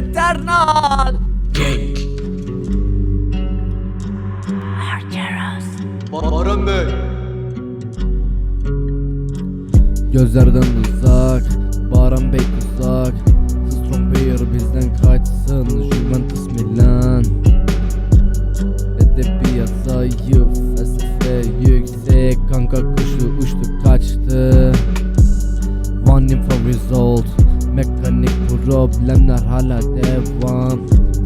eternal. Baran Bey Gözlerden uzak Baran Bey uzak problemler hala devam.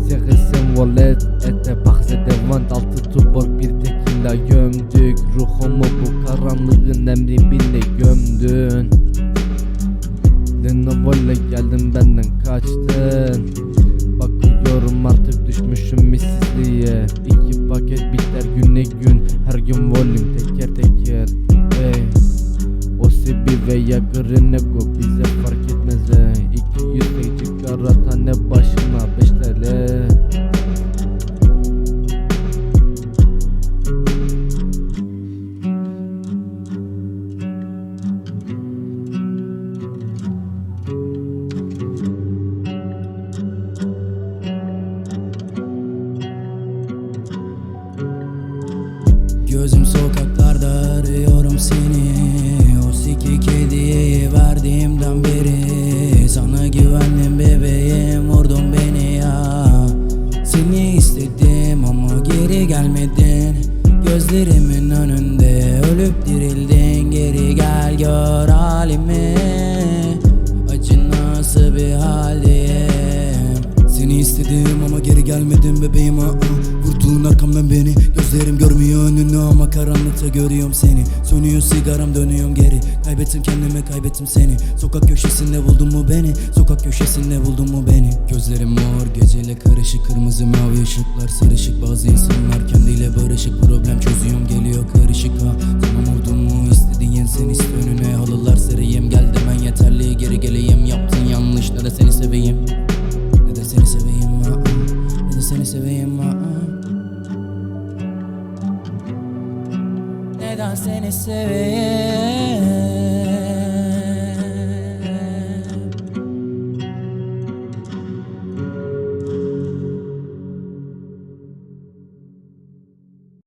Sekisin wallet ete bakse devam Altı tubak bir tekila gömdük. Ruhumu bu karanlığın emribinde gömdün. Lenovo'yla geldin benden kaçtın. Bakıyorum artık düşmüşüm missizliğe İki paket biter güne gün. Her gün volüm teker teker. Hey o sebi veya Grenego bize fark etmez he 200 tek çıkar tane başına 5 TL Gözüm sokaklarda arıyorum seni. O siki Gözlerimin önünde ölüp dirildin. Geri gel gör halimi Seni istedim ama geri gelmedin bebeğim aa, Vurduğun arkamdan beni Gözlerim görmüyor önünü ama karanlıkta görüyorum seni. Sönüyor sigaram dönüyorum geri. Kaybettim kendimi kaybettim seni. Sokak köşesinde buldun mu beni? Sokak köşesinde buldun mu beni? Gözlerim mor geceyle karışık Kırmızı mavi ışıklar sarışık. Bazı insanlar kendiyle barışık Problem çözüyorum geliyor karışık ha. Tamam oldun mu? İstediğin sen iste önüne Halılar sereyim Seni seveyim ha Neden seni seveyim?